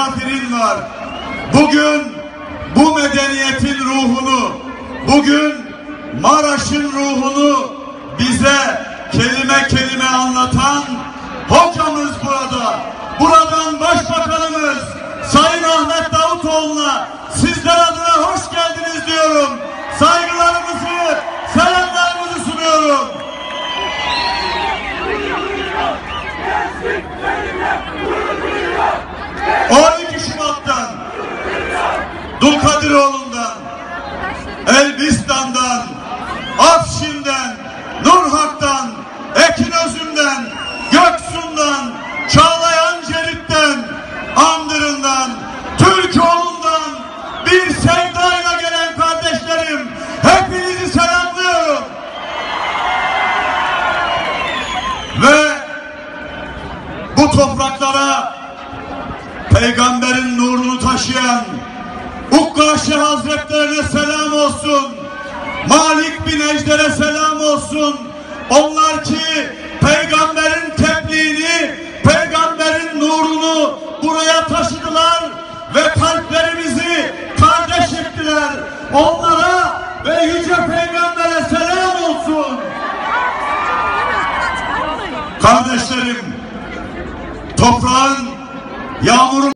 misafirin var. Bugün bu medeniyetin ruhunu, bugün Maraş'ın ruhunu Elbistan'dan Afşin'den Nurhak'tan Ekinözü'nden Göksu'ndan Çağlayan Cerit'ten Andır'ından Türkoğlu'ndan bir sevdayla gelen kardeşlerim hepinizi selamlıyorum. Ve bu topraklara peygamberin nurunu taşıyan Ukkaşi Hazretlerine selam olsun. Rabbi Ejder'e selam olsun. Onlar ki peygamberin tebliğini, peygamberin nurunu buraya taşıdılar ve kalplerimizi kardeş ettiler. Onlara ve Yüce Peygamber'e selam olsun. Kardeşlerim, toprağın yağmurun